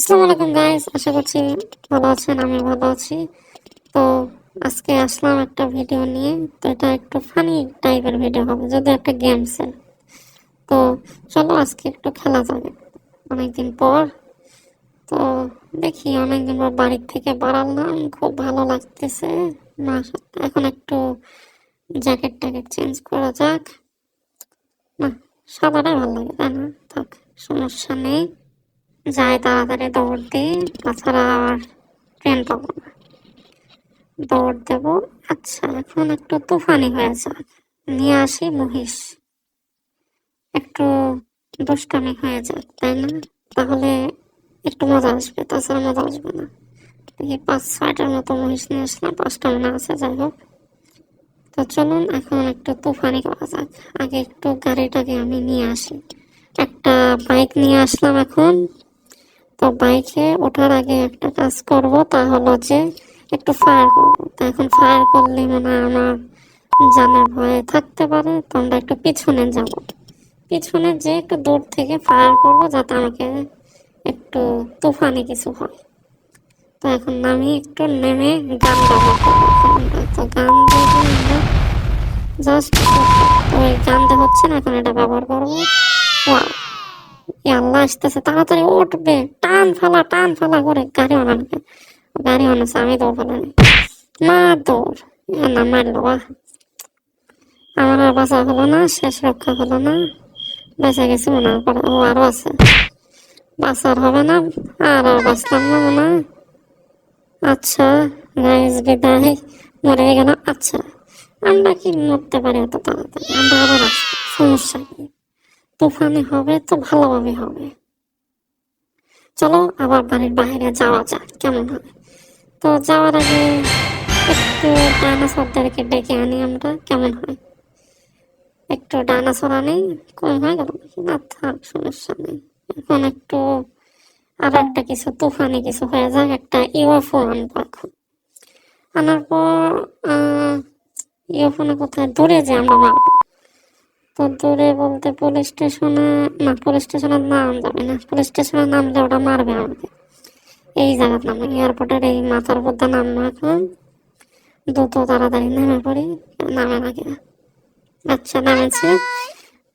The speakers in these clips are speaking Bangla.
আসসালামু আলাইকুম গাইস আশা করছি ভালো আছেন আমি ভালো আছি। তো আজকে আসলাম একটা ভিডিও নিয়ে। তো এটা একটু ফানি টাইপের ভিডিও হবে যদি একটা গেমসের তো চলো আজকে একটু খেলা যাবে। অনেকদিন পর। তো দেখি, অনেকদিন পর বাড়ির থেকে বাড়ালাম খুব ভালো লাগতেছে। না, এখন একটু জ্যাকেট ট্যাকেট চেঞ্জ করা যাক। না, সাদাটাই ভালো লাগে, তাই না? থাক, সমস্যা নেই। যাই তাড়াতাড়ি দৌড় দিই, তাছাড়া আর ট্রেন পাবো না। দৌড় দেব। আচ্ছা এখন একটু তুফানি হয়ে যাক। নিয়ে আসি মহিষ। একটু দুষ্টামি হয়ে যাক, তাই না? তাহলে একটু মজা আসবে, তাছাড়া মজা আসবে না। দেখি পাঁচ, ছয়টার মতো মহিষ নিয়ে আসলাম, পাঁচটা মনে আছে, যাই হোক। তো চলুন, এখন একটু তুফানি করা যাক। আগে একটু গাড়িটাকে আমি নিয়ে আসি। একটা বাইক নিয়ে আসলাম এখন। তো বাইকে ওঠার আগে একটা কাজ করব, তা হলো যে একটু ফায়ার করব। তো এখন ফায়ার করলে মানে আমার জানার ভয়ে থাকতে পারে, তো আমরা একটু পিছনে যাব। পিছনে যে একটু দূর থেকে ফায়ার করব, যাতে আমাকে একটু তুফানি কিছু হয়। তো এখন আমি একটু নেমে গান করব তো গান আমরা জাস্ট এই গানটা হচ্ছে না, এখন এটা ব্যবহার করব। আল্লাহ আসতেছে, তাড়াতাড়ি উঠবে। টান ফালা টান ফালা করে গাড়ি অনানকে গাড়ি অনাছে আমি দৌড় ফেলানি না দৌড় না মারলো আমার আর বাঁচা হলো না, শেষ রক্ষা হলো না। বেঁচে গেছি মনে পরে ও আরও আছে। বাঁচার হবে না, আর আর বাঁচলাম না মনে আচ্ছা গাইজ বিদায়। মরে গেল আচ্ছা। আমরা কি মরতে পারি এত তাড়াতাড়ি? আমরা আবার সমস্যা কি? তুফানে হবে, তো ভালোভাবে হবে। চলো আবার বাড়ির বাইরে যাওয়া যাক, কেমন হবে? তো যাওয়ার আগে একটু ডাইনোসরদেরকে ডেকে আনি আমরা, কেমন হয়? একটু ডাইনোসর আনি, কম হয়ে গেল? না সমস্যা নেই। এখন একটু আর একটা কিছু, তুফানি কিছু হয়ে যাক, একটা ইউএফও আনব এখন। আনার পর ইউএফওনে কোথায়? দূরে যে আমরা দূরে বলতে পুলিশ স্টেশনে না পুলিশ স্টেশনের নাম যাবে না। পুলিশ স্টেশনের নামলে ওটা মারবে আমাকে এই জায়গার নামে এয়ারপোর্টের এই মাথার উপর দিয়ে নামবো এখন দ্রুত তাড়াতাড়ি নেমে পড়ি। নামে নাকি আচ্ছা নামেছি।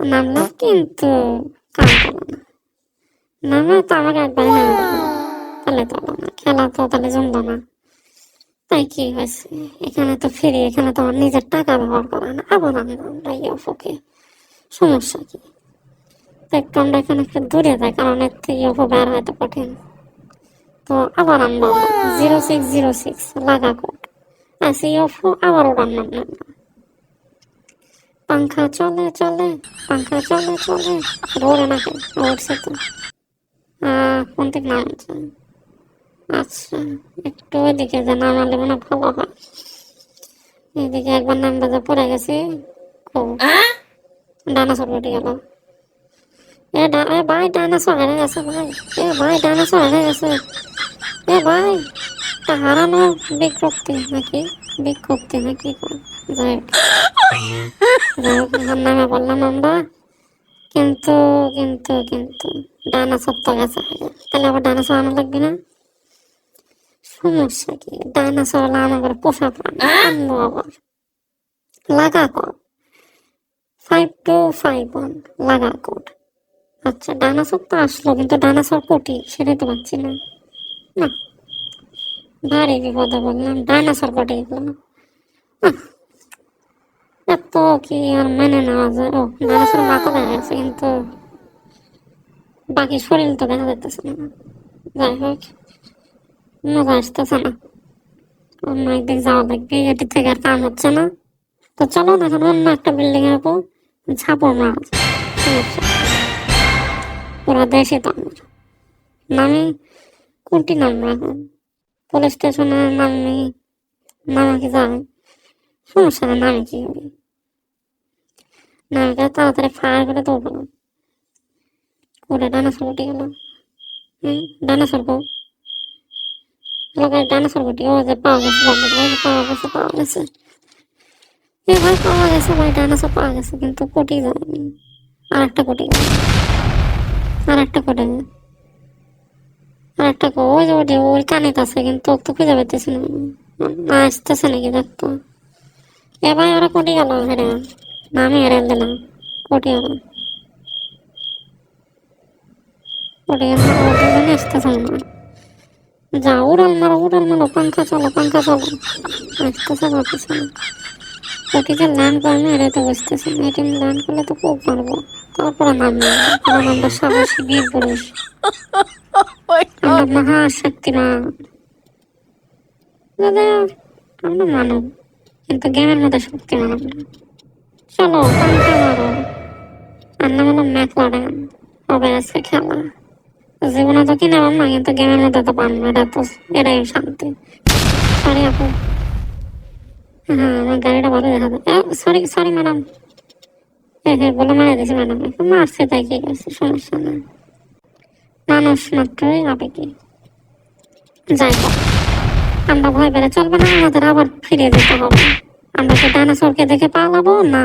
নামলো কিন্তু কাম না। নামে তো আমাকে একবার নেমে। তাহলে তো না খেলা তো তাহলে জমলো না। তাই কি হয়েছে? এখানে তো ফিরি, এখানে তো আমার নিজের টাকা ব্যবহার করা না। আবার আমি ইউফোকে সমস্যা কি? একটু এখানে একটু দূরে যাই কারণ এর থেকে বের হয়তো কঠিন। তো আবার আমরা জিরো সিক্স জিরো সিক্স লাগা কোড। আছে ইউফো আবার ওটার নাম নাম। পাংখা চলে চলে পাংখা চলে চলে। দৌড়ে নাকি উঠছে তো। আহ, কোন দিক নামছে আচ্ছা একটু ওইদিকে যে নামালে মনে ভালো হয়। এদিকে একবার নাম বাজে পড়ে গেছি। খুব। ডাইনোসর উঠে গেল এ এ ভাই, ডাইনোসর হেরে গেছে ভাই। এ ভাই, ডাইনোসর হেরে গেছে। এ ভাই, তা হারানো বিজ্ঞপ্তি নাকি? বিজ্ঞপ্তি নাকি যাই। যাই নামে বললাম আমরা। কিন্তু কিন্তু কিন্তু, ডাইনোসর তো গেছে। তাহলে আবার ডাইনোসর আনা লাগবে না? সমস্যা কি? ডাইনোসর হলো আমাদের পোষা প্রাণী। আবার। লাগা কর। ফাইভ টু ফাইভ ওয়ান লাগা কোড আচ্ছা ডাইনোসর তো আসলো, কিন্তু ডাইনোসর কোটি? সেটাই তো পাচ্ছি না। না। ভারী বিপদে বললাম ডাইনোসর কোটি গেল এত কি আর মেনে নেওয়া যায়? ও ডাইনোসর মাথা দেখা গেছে কিন্তু বাকি শরীর তো দেখা যাইতেছে না। যাই হোক, মজা আসতেছে না। অন্য একদিক যাওয়া লাগবে এটি থেকে আর কাম হচ্ছে না। তো চলো, না এখন অন্য একটা বিল্ডিং এর উপর ঝাঁপড় দেশে তো আমার নামি কোনটি নামবো এখন পুলিশ স্টেশনে নামি নামা কি যাবে সমস্যা নেই নামি কি হবে? নামিকে তাড়াতাড়ি ফায়ার করে তো বলো করে ডানাসর উঠে গেল হুম ডানাসর যে পাওয়া পাওয়া গেছে। এ ভাই পাওয়া গেছে ভাই ডাইনোসর পাওয়া গেছে, কিন্তু কোটি যায়নি আর একটা কোটি আর একটা কোটি আর কো, ওই যে ওই কানে আছে, কিন্তু তো খুঁজে পেতেছি না। না আসতেছে নাকি দেখতো এ ভাই, ওরা কোটি গেল হেরে। না আমি হেরে দিলাম কোটি গেল। কোটি গেল আসতেছে না। যা, উড়াল মারো উড়াল মারো, পাঙ্খা চলো পাঙ্খা চলো আসতেছে পারতেছে তো করলে তো খুব পারব। তারপরে কারণ আমরা বীর পুরুষ। আমরা দাদা আমরা মানব, কিন্তু শক্তিমান আমরা চলো পাঙ্খা মারো। আর নাম হবে আজকে খেলা। জীবনে তো কিনে পাম না, কিন্তু গেমের মধ্যে তো পান এটা তো, এটাই শান্তি। সরি আপু। হ্যাঁ আমার গাড়িটা ভালো দেখা যায় সরি সরি ম্যাডাম হ্যাঁ বলে মারা দিয়েছি ম্যাডাম মারছে তাই কি করছে? সমস্যা নেই। মানুষ মাত্রই আবেগে যাই আমরা ভয় পেলে চলবে না, আমাদের আবার ফিরে যেতে হবে। আমরা কি ডাইনোসরকে দেখে পালাবো? না।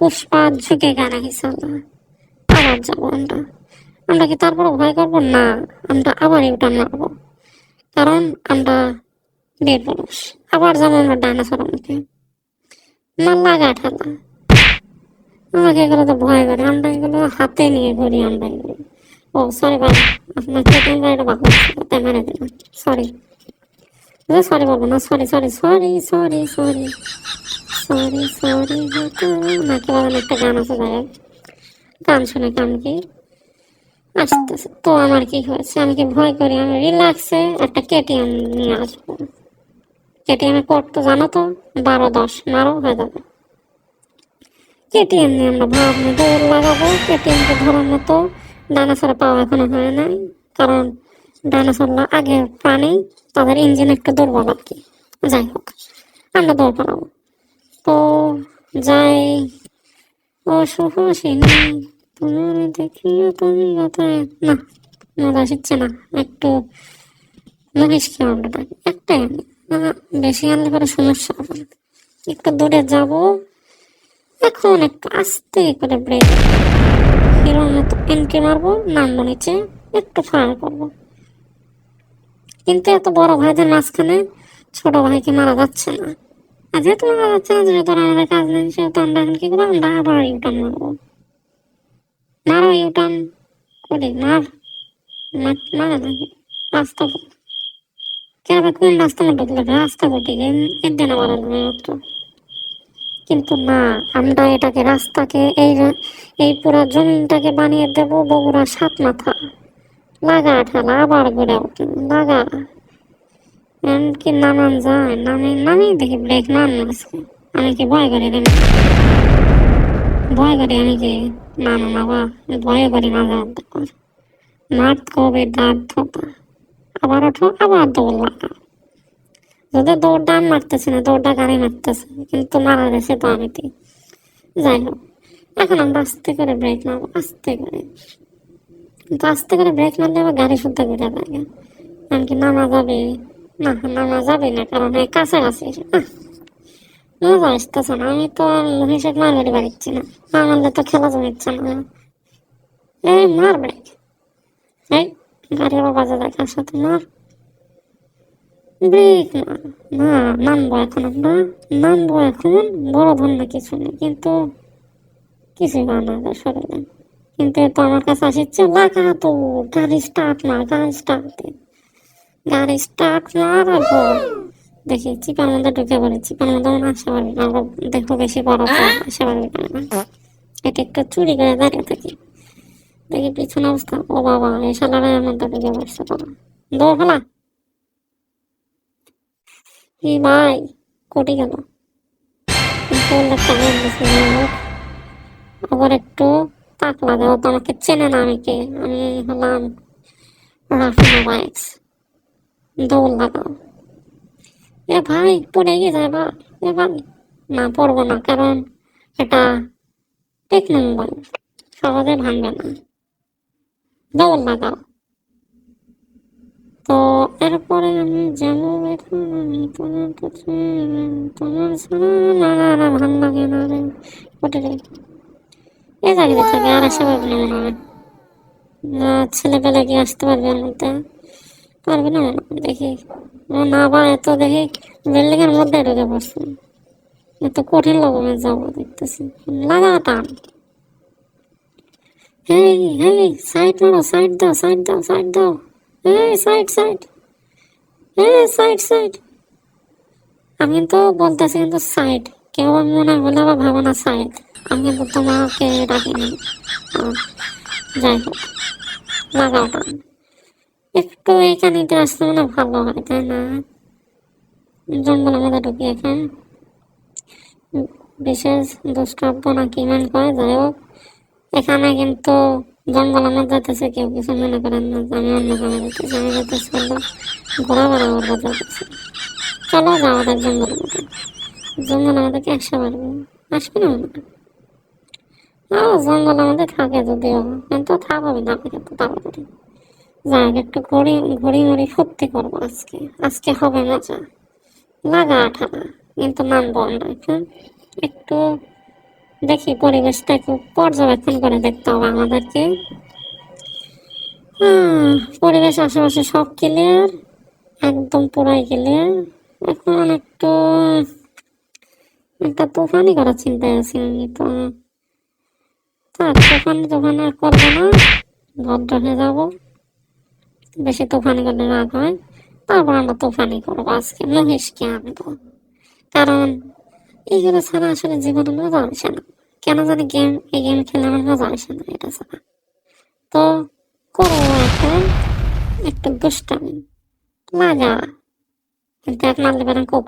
পুষ্পা ঝুঁকে গানা হিসাবে আবার যাব আমরা। আমরা কি তারপরে ভয় করব? না। আমরা আবার ইউটার্ন মারবো। কারণ আমরা বীর পুরুষ আবার আমরা ডাইনোসর মুখে না লাগা ঠেলা। আমাকে এগুলো তো ভয় করে। আমরা এগুলো হাতে নিয়ে ঘুরি আমরা এগুলো ও সরি ভাই, আপনার চেকিং গাড়িটা তাই মেরে দিলাম। সরি সরি বলব না। Sorry sorry sorry sorry sorry sorry sorry না কি বলেন একটা গান আছে ভাই। গান শুনে কাম কি? আসতেছে তো আমার কি হয়েছে? আমি কি ভয় করি? আমি রিল্যাক্সে একটা কেটিএম নিয়ে আসব। কেটিএম কোড তো জানো তো, বারো দশ মারো হয়ে যাবে। কেটিএম নিয়ে আমরা ভাবনা দৌড় লাগাবো। কেটিএমকে ধরার মতো ডাইনোসর পাওয়া এখনও হয় নাই, কারণ ডাইনোসররা আগে প্রাণী, তাদের ইঞ্জিন একটু দুর্বল আর কি। যাই হোক, আমরা দৌড় পালাবো। তো যাই ও সুহাসিনী তোমার দেখিও তুমি কথায় না মজা শিখছে না, একটু মহিষ খেয়ে আমরা একটাই না বেশি আনলে পরে সমস্যা হবে একটু দূরে যাব, এখন একটু আস্তে করে ব্রেক হিরোর মতো এন্ট্রি মারবো, নামবো নিচে, একটু ফায়ার করব। কিন্তু এত বড় ভাইদের মাঝখানে ছোট ভাইকে মারা যাচ্ছে না। আর যেহেতু মারা যাচ্ছে না, যেহেতু আমাদের কাজ নেই, সেহেতু আমরা এখন কি করব? আমরা আবার ইউটার্ন মারবো। মারো ইউটার্ন করি মার। মারা নাকি রাস্তা কেন কোন রাস্তা মধ্যে ঢুকলে রাস্তা কোটি এর দিন আমার মাত্র কিন্তু না আমরা এটাকে রাস্তাকে এই এই পুরো জমিনটাকে বানিয়ে দেব বগুড়া সাত মাথা। লাগা ঠেলা আবার ঘুরে লাগা। এমনকি নামান যায় নামে নামে দেখি ব্রেক নাম আমি কি ভয় করি রে ভয় করি আমি কি? না না বাবা ভয় করি মাঝে মধ্যে করে মাত কবে দাঁত ধোপা। আবার ওঠো আবার দৌড় লাগা যদি দৌড়টা মারতেছি না, দৌড়টা গাড়ি মারতেছে, কিন্তু মারা গেছে তো আমি তো। যাই হোক, এখন আমরা আস্তে করে ব্রেক মারবো, আস্তে করে। কিন্তু আস্তে করে ব্রেক মারলে আবার গাড়ি শুদ্ধ করে লাগে এমনকি নামা যাবে? না, নামা যাবে না, কারণ কাছাকাছি। মজা আসতেছে না। আমি তো মহিষের মারবাড়ি বাড়িচ্ছি না। না মারলে তো খেলা জমিচ্ছে না। এই মার ব্রেক এই গাড়ি আবার বাজে দেখা সাথে মার ব্রেক! না না নামবো এখন আমরা। নামবো এখন। বড় ধরনের কিছু নেই, কিন্তু কিছুই হয় না আমাদের শরীরে। কিন্তু তো আমার কাছে আসছে লাগা তো গাড়ি স্টার্ট মার গাড়ি স্টার্ট গাড়ি স্টার্ট মার। দেখি, চিপার মধ্যে ঢুকে পড়ে, চিপার মধ্যে মনে আসতে পারবি না দেখো বেশি বড় তো আসতে পারবি না। এটা একটু চুরি করে দাঁড়িয়ে থাকি। দেখি পিছনে অবস্থা। ও বাবা, এই সালারের মধ্যে ঢুকে পড়ছে তোরা দৌড় ফেলা এই ভাই, কোটি গেল। আবার একটু তাক লাগাও তো আমাকে চেনে না আমি কে আমি হলাম রাফিনা বাইকস। দৌড় লাগাও। এ ভাই, পড়ে গিয়ে যায় বা এ ভাই, না পড়ব না, কারণ এটা টেকনো মোবাইল। সহজে ভাঙবে না। লাগাও তো এরপরে আমি যাব এখন আমি তোমার কাছে তোমার ছাড়া না না না ভালো লাগে না রে এ থাকে আর পারবে না না ছেলেবেলা কি আসতে পারবে মধ্যে তো পারবি না দেখি। না বা এত দেখি বিল্ডিং এর মধ্যে ঢুকে পড়ছে। এত কঠিন লগমে যাব দেখতেছি। লাগা টান। হেই হেই সাইড মারো সাইড দাও সাইড দাও সাইড দাও এই সাইড সাইড এই সাইড সাইড আমি কিন্তু বলতেছি কিন্তু সাইড কেউ মনে হলে আবার ভাবো না সাইড আমি কিন্তু তোমাকে আর যাই হোক, লাগাও টান। একটু এখানে আসলে মানে ভালো হয়, তাই না? জঙ্গলের মধ্যে ঢুকি এখানে বিশেষ দুষ্টাব্য না কি মান করে, যাই হোক। এখানে কিন্তু জঙ্গলের মধ্যে যেতেছে কেউ কিছু মনে করেন না যে আমি অন্য কামে যেতেছি আমি যেতেছি হলো ঘোরা বেড়া করব যেতেছি চলো যাওয়া যাক জঙ্গলের মধ্যে। জঙ্গলের মধ্যে কি একশো পারবে? আসবে না মনে হ্যাঁ। জঙ্গলের মধ্যে থাকে যদিও, কিন্তু থাকবে না কিন্তু তাড়াতাড়ি। যাক একটু ঘড়ি ঘড়ি মুড়ি ফুর্তি করব আজকে। আজকে হবে মজা। লাগা আঠানা কিন্তু নামবো আমরা একটু দেখি পরিবেশটা একটু পর্যবেক্ষণ করে দেখতে হবে আমাদেরকে। পরিবেশ আশেপাশে সব ক্লিয়ার একদম পুরাই ক্লিয়ার এখন একটু, একটা তুফানি করার চিন্তায় আছি আমি তো। তুফানি তুফানি আর করব না, ভদ্র হয়ে যাব। বেশি তুফানি করলে রাগ হয়, তারপর আমরা তুফানি করব আজকে। মহেশকে আনব কারণ এইগুলো ছাড়া আসলে জীবনে মজা আসে না। কেন জানি গেম এই গেম খেলে আমার মজা আসে না, এটা ছাড়া। তো করব এখন একটু দুষ্টামি। এক মারলে পারেন খুব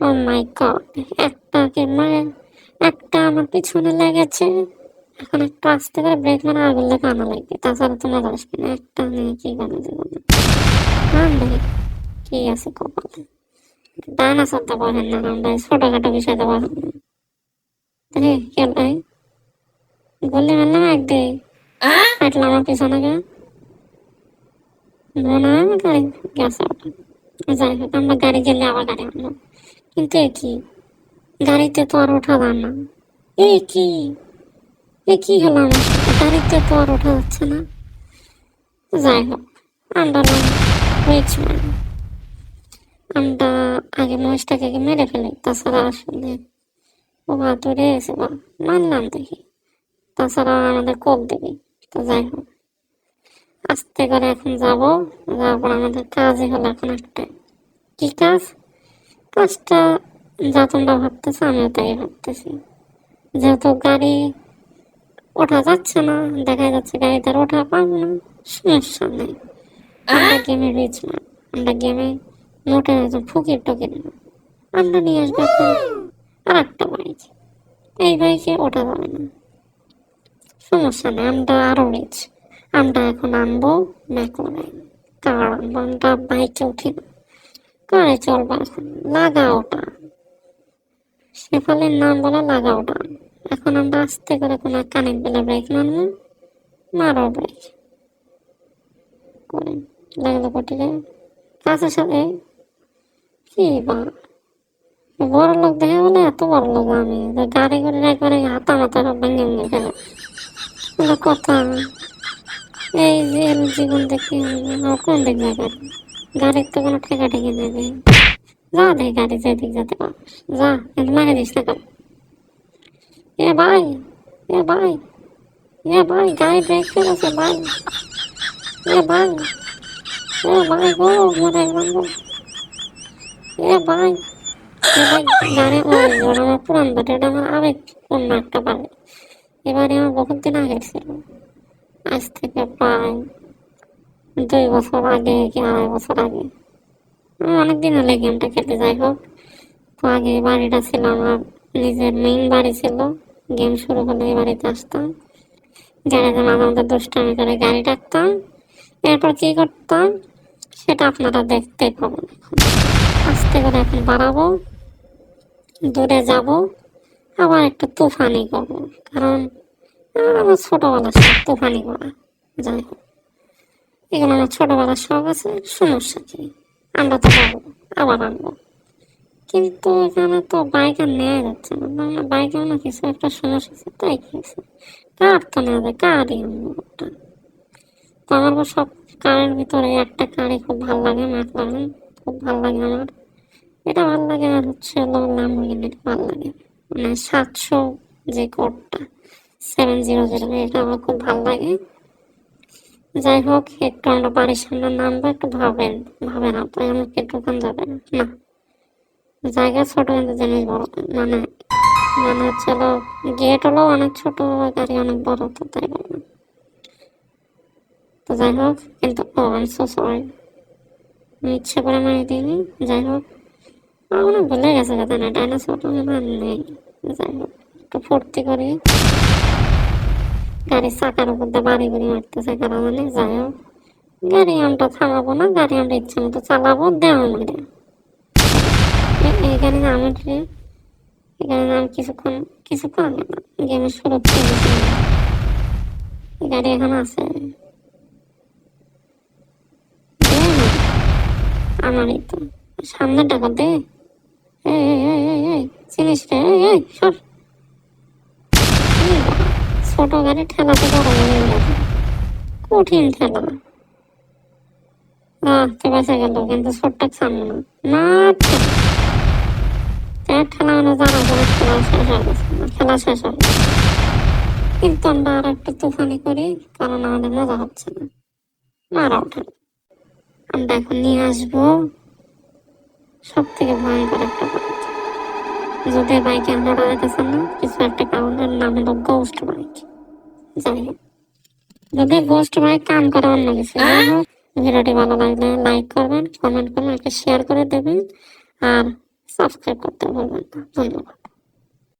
ও মাই গড একটা কে মানে একটা আমার পিছনে লেগেছে। এখন একটু আস্তে করে ব্রেক মানে আগুন লেগে আনা লাগবে? তাছাড়া তো মজা আসবে না। একটা নিয়ে কি করে জীবনে আনবে কি আছে কপালে? না ছোটখাটো বিষয় না কেন ভাই? বললে মারলাম এক দে আমার পিছনে মনে হয় আমার গাড়ি গেছে। যাই হোক, আমরা গাড়ি গেলে আবার গাড়ি আনলাম কিন্তু এ কি? গাড়িতে তো আর ওঠা যায় না। এ কি? এ কি হলো আমার? গাড়িতে তো আর ওঠা যাচ্ছে না। যাই হোক, আমরা রিচম্যান আমরা আগে মহিষটাকে আগে মেরে ফেলি তাছাড়া আসলে ও হাতুড়ে এসে বা মানলাম দেখি। তাছাড়া আমাদের কোপ দেবে তো যাই হোক। আস্তে করে এখন যাব যাওয়ার আমাদের কাজই হলো এখন একটা। কি কাজ? কাজটা যা তোমরা ভাবতেছো আমিও তাই ভাবতেছি। যেহেতু গাড়ি ওঠা যাচ্ছে না দেখা যাচ্ছে গাড়িতে ওঠা পাবো না সমস্যা নেই। আমরা গেমে না আমরা গেমে মোটে ফুকির টুকির আমরা নিয়ে আসব, আর একটা বাইক এই বাইকে ওঠা যাবে না। সমস্যা নেই আমরা আরও রিচ আমরা এখন আনব ম্যাকলারেন কার আনব আমরা বাইকে উঠি না। কারে চলবো এখন? লাগা ওটা। সেফালের নাম বলে লাগা ওটা। এখন আমরা আস্তে করে কোনো কানেক্ট বেলা ব্রেক মারবো। মারো ব্রেক করে। লাগল পটিলে কাছের সাথে কি বা? বড় লোক দেখে বলে এত বড় লোক আমি? গাড়ি করে একবারে হাতা সব ভেঙে ভেঙে কোনো কথা এই যে জীবন দেখি কোন দিক যাবে গাড়ির তো কোনো ঠেকা ঠেকে নেবে যা দে গাড়ি যেদিক যেতে পারিস যা মারে দিস না এ ভাই এ ভাই এ ভাই, গাড়ি ব্রেক ফেলেছে ভাই। এ ভাই এ ভাই গো গেলাম গো এ ভাই এ ভাই গাড়ি আমার পুরান বাট এটা আমার আবেগ অন্য একটা পাবে এবারে আমার বহুত দিন আগে ছিল। আজ থেকে প্রায় দুই বছর আগে কি আড়াই বছর আগে। আমি অনেকদিন হলে গেমটা খেলতে, যাই হোক। তো আগে বাড়িটা ছিল আমার, নিজের মেইন বাড়ি ছিল। গেম শুরু হলে এই বাড়িতে আসতাম। গ্যারেজে মাঝে মধ্যে দুষ্টামি করে গাড়ি ডাকতাম, এরপর কি করতাম, সেটা আপনারা দেখতে পাবেন। আস্তে করে এখন বাড়াবো। দূরে যাব। আবার একটু তুফানি করব। কারণ আমার আমার ছোটোবেলার শখ তুফানি করা। যাই হোক, এগুলো আমার ছোটোবেলার শখ আছে, সমস্যা কি? আমরা তো যাব, আবার আনব। কিন্তু এখানে তো বাইক আর নেওয়া যাচ্ছে না। বাইক না কিছু একটা সমস্যা আছে, তাই কি আছে কার তো নেওয়া যায়? কারই ওটা? তো আমার সব কারের ভিতরে একটা কারে খুব ভালো লাগে ম্যাকলারেন খুব ভালো লাগে। আমার এটা ভালো লাগে আর হচ্ছে ল্যাম্বরগিনিটা ভালো লাগে। মানে সাতশো যে কোডটা, সেভেন জিরো জিরো এটা আমার খুব ভালো লাগে। যাই হোক, একটু আমরা বাড়ির সামনে নামবো, একটু ভাবেন ভাবেন আপনি আমাকে দোকান যাবেন। না, জায়গা ছোট কিন্তু জিনিস বড় মানে মানে হচ্ছে গেট হলো অনেক ছোট, গাড়ি অনেক বড়, তো তাই বললাম। তো যাই হোক, কিন্তু, ও আমি সো সরি ইচ্ছে করে মারি দিইনি যাই হোক। আমার ভুলে গেছে কথা না ডাইনোসরটা হয় নেই যাই হোক, একটু ফুর্তি করি। গাড়ির চাকার উপর দিয়ে বাড়ি বাড়ি মারতেছে কারা মানে যাই হোক। গাড়ি আমরা থামাবো না, গাড়ি আমরা ইচ্ছে মতো চালাবো, দেওয়া এখানে আমি এখানে আমি কিছুক্ষণ কিছুক্ষণ গেমের শুরু গাড়ি এখন আছে দে না। আমারই তো সামনে টাকা দে চিনিস রে? সর। ছোট গাড়ি ঠেলাতে। কঠিন ঠেলা। আহ তো বেঁচে গেল, কিন্তু ছোট্ট সামনে না। ঠেলা মানে জানা খেলা শেষ হয়ে গেছে। খেলা শেষ হয়ে গেছে। কিন্তু আমরা আর একটু তুফানি করি, কারণ আমাদের মজা হচ্ছে না। মারা ওঠে আমরা এখন নিয়ে আসব সব থেকে ভয়ঙ্কর একটা বাইক যদি বাইকে আমরা দাঁড়াইতেছেন না, কিছু একটা কারণের নাম হলো গোস্ট বাইক যাই যদি গোস্ট বাইক কাম করে অন্য কিছু ভিডিওটি ভালো লাগলে লাইক করবেন কমেন্ট করবেন, একটা শেয়ার করে দেবেন, আর সাবস্ক্রাইব করতে ভুলবেন না। ধন্যবাদ।